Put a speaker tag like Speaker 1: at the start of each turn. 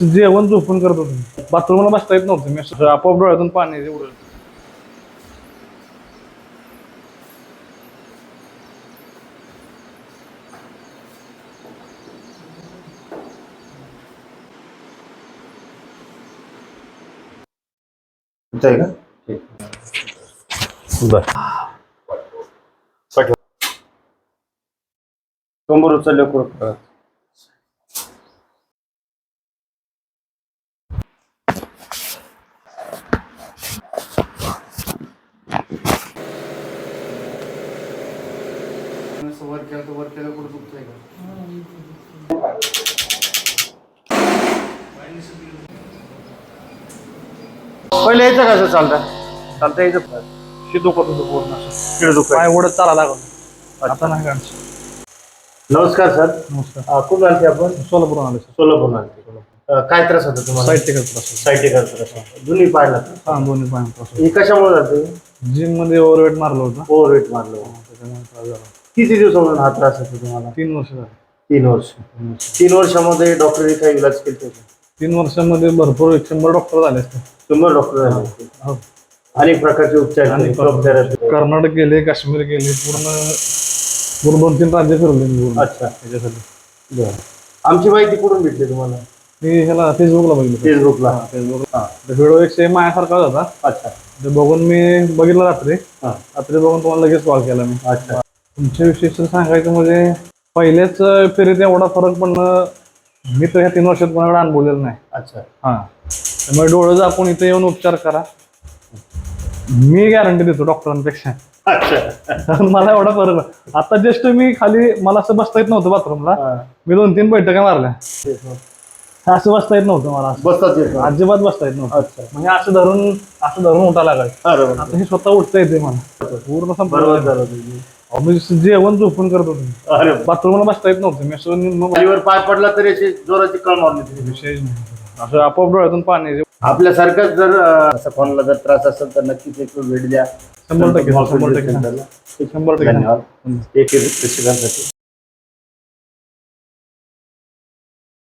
Speaker 1: जेवण झोपून करत होतो. बाथरूमला बसता येत नव्हतं मी असं आपोआप डोळ्यातून पाणी एवढं
Speaker 2: बर. कंबर उचलले
Speaker 1: वर केलं तर वर केलं कुठं दुखतंय का?
Speaker 2: पहिले यायचं कसं चालतं? चालतं यायचं
Speaker 1: हे दुखत होतं पूर्ण. असं
Speaker 2: शिड दुखत
Speaker 1: पाय ओढत चाला लागलं. आता नाही का
Speaker 2: नमस्कार सर.
Speaker 1: नमस्कार.
Speaker 2: अं, कुठून आलते आपण?
Speaker 1: सोलापूर आले सर.
Speaker 2: सोलापूर आलते. अं, काय त्रास होता तुम्हाला?
Speaker 1: टिकत त्रास
Speaker 2: सायटिका त्रास. जुनी पाहिला
Speaker 1: हा दोन्ही पाय त्रास
Speaker 2: हे कशामुळे जाते
Speaker 1: जिममध्ये ओव्हरवेट मारलं होतं.
Speaker 2: ओव्हर वेट मारलं
Speaker 1: त्याच्यामुळे त्रास झाला.
Speaker 2: किती दिवसापासून हा त्रास होतो तुम्हाला?
Speaker 1: तीन वर्ष झाले.
Speaker 2: तीन वर्ष. तीन वर्षामध्ये डॉक्टरने काही इलाज केले
Speaker 1: तीन वर्षामध्ये भरपूर एक शंभर डॉक्टर झाले असते.
Speaker 2: शंभर डॉक्टर झाले.
Speaker 1: हो.
Speaker 2: अनेक प्रकारचे उपचार केले,
Speaker 1: अनेक. कर्नाटक गेले काश्मीर गेले पूर्ण पूर्ण दोन तीन राज्य फिरले मी पूर्ण.
Speaker 2: अच्छा.
Speaker 1: त्याच्यासाठी.
Speaker 2: बरं. आमची माहिती कुठून भेटली तुम्हाला?
Speaker 1: मी ह्याला फेसबुकला बघितलं.
Speaker 2: फेसबुकला
Speaker 1: फेसबुकला व्हिडिओ एक सेम माझ्यासारखाच होता.
Speaker 2: अच्छा.
Speaker 1: ते बघून मी बघितलं रात्री.
Speaker 2: हा.
Speaker 1: रात्री बघून तुम्हाला लगेच कॉल केला मी.
Speaker 2: अच्छा.
Speaker 1: तुमच्या विशेष सांगायचं म्हणजे पहिल्याच फेरीत एवढा फरक पडणं मी तर ह्या तीन वर्षात कोणाकडे अनुभवलेलं नाही.
Speaker 2: अच्छा.
Speaker 1: हा. त्यामुळे डोळं झाकून इथे येऊन उपचार करा. मी गॅरंटी देतो डॉक्टरांपेक्षा.
Speaker 2: अच्छा.
Speaker 1: कारण मला एवढा फरक. आता जस्ट मी खाली मला असं बसता येत नव्हतं बाथरूमला. मी दोन तीन बैठका मारल्या. असं बसता येत नव्हतं मला असं.
Speaker 2: बसतात येत नाही.
Speaker 1: अजिबात बसता येत नव्हतं.
Speaker 2: अच्छा.
Speaker 1: म्हणजे असं धरून असं धरून उठा लागायचं. आता हे स्वतः उठता येते मला. पूर्ण
Speaker 2: बरोबर
Speaker 1: संपूर्ण
Speaker 2: झालं तुम्ही.
Speaker 1: मी जेवण झोपून करत होतो.
Speaker 2: अरे
Speaker 1: बाथरूमला बसता येत नव्हतं मी असं निम्म
Speaker 2: खालीवर पाय पडला तरी अशी जोराची कळ मारली तुम्ही.
Speaker 1: विषय नाही. असं आपोआप डोळ्यातून पाणी येते.
Speaker 2: आपल्यासारखंच जर अं, असं कोणाला जर त्रास असेल तर नक्कीच एक वेळ भेट द्या.
Speaker 1: शंभर टक्के शंभर टक्के.
Speaker 2: धन्यवाद. एक एक